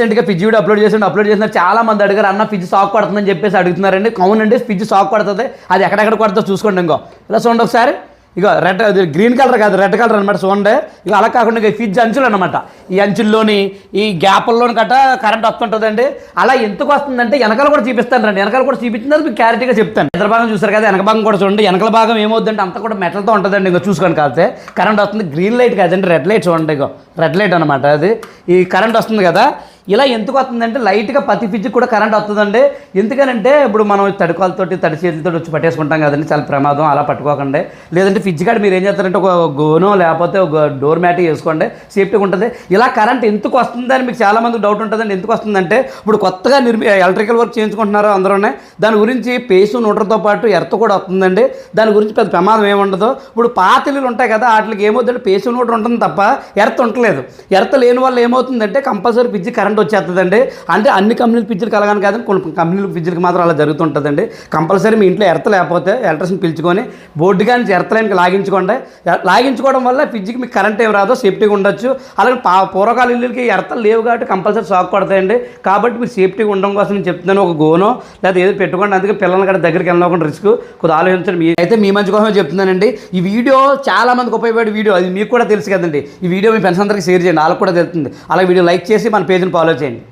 రీసెంట్గా fridge video upload చేసి upload చేసిన చాలా మంది అడిగారు అన్న ఫ్రిడ్జ్ సాక్ పడుతుందని చెప్పేసి అడుగుతున్నారండి. అవునండి ఫ్రిడ్జ్ సాక్ పడుతుంది. అది ఎక్కడెక్కడ పడుతుందో చూసుకోండి ఇంకో. ఇలా చూడండి ఒకసారి. ఇక రెడ్ అది గ్రీన్ కలర్ కాదు రెడ్ కలర్ అనమాట చూడండి. ఇక అలా కాకుండా ఇక ఫ్రిడ్జ్ అంచులు అనమాట ఈ అంచుల్లోని ఈ గ్యాప్ల్లోని గట్ట కరెంట్ వస్తుంటుందండి. అలా ఎందుకు వస్తుందంటే వెనకాల కూడా చూపిస్తాను రండి. వెనకాల కూడా చూపించినది మీకు క్లారిటీగా చెప్తాను. ఎదురు భాగం చూసారు కదా వెనక భాగం కూడా చూడండి. వెనకల భాగం ఏమవుతుందంటే అంతా కూడా మెటల్తో ఉంటుందండి. ఇంకా చూసుకోండి కాకపోతే. కరెంట్ వస్తుంది గ్రీన్ లైట్ కాదండి రెడ్ లైట్ చూడండి ఇక రెడ్ లైట్ అనమాట అది. ఈ కరెంట్ వస్తుంది కదా ఇలా ఎందుకు వస్తుందంటే లైట్గా ప్రతి ఫ్రిడ్జ్ కూడా కరెంట్ వస్తుందండి. ఎందుకనంటే ఇప్పుడు మనం తడికాలతోటి తడి చేతులతో వచ్చి పట్టేసుకుంటాం కదండి చాలా ప్రమాదం అలా పట్టుకోకండి. లేదంటే ఫ్రిడ్జ్ కాడ మీరు ఏం చేస్తారంటే ఒక గోనో లేకపోతే ఒక డోర్ మ్యాట్ వేసుకోండి సేఫ్టీగా ఉంటుంది. ఇలా కరెంట్ ఎందుకు వస్తుందని మీకు చాలామంది డౌట్ ఉంటుందండి. ఎందుకు వస్తుందంటే ఇప్పుడు కొత్తగా నిర్మి ఎలక్ట్రికల్ వర్క్ చేయించుకుంటున్నారు అందరూనే దాని గురించి పేసు నూటర్తో పాటు ఎర్త్ కూడా వస్తుందండి. దాని గురించి పెద్ద ప్రమాదం ఏముండదు ఇప్పుడు పాత ఇల్లులు ఉంటాయి కదా వాటికి ఏమవుతుందంటే పేసు నూటర్ ఉంటుంది తప్ప ఎర్త్ ఉండలేదు. ఎర్త్ లేని వల్ల ఏమవుతుందంటే కంపల్సరీ ఫ్రిడ్జ్ కరెంట్ వచ్చేస్తుందండి అంటే అన్ని కంపెనీల ఫ్రిడ్జ్లు కలగాని కాదు కొన్ని కంపెనీల ఫ్రిడ్జ్కి మాత్రం అలా జరుగుతుంటుందండి. కంపల్సరీ మీ ఇంట్లో ఎర్త లేకపోతే ఎలక్ట్రిషన్ పిలుచుకొని బోర్డు కానీ ఎర్త్ లైన్కి లాగించుకోండి లాగించుకోవడం వల్ల ఫ్రిడ్జ్కి మీకు కరెంట్ ఏం రాదో సేఫ్టీగా ఉండొచ్చు. అలాగే పా పూర్వకాల ఇల్లులకి ఎర్తలు లేవు కాబట్టి కంపల్సరీ షాక్ కొడతాయండి. కాబట్టి మీరు సేఫ్టీగా ఉండడం కోసం నేను చెప్తున్నాను ఒక గోనో లేదా ఏదో పెట్టుకోండి. అందుకే పిల్లల్ని కూడా దగ్గరికి వెళ్ళకుండా రిస్క్. కొద్దిగా ఆలోచించండి. మీ అయితే మీ మంచి కోసమే చెప్తున్నానండి. ఈ వీడియో చాలా మందికి ఉపయోగపడే వీడియో అది మీకు కూడా తెలుసు కదండి. ఈ వీడియో మీ ఫ్రెండ్స్ అందరికీ షేర్ చేయండి. వాళ్ళకి కూడా తెలుస్తుంది. అలా వీడియో లైక్ చేసి మన పేజ్ని ఫాలో చేయండి.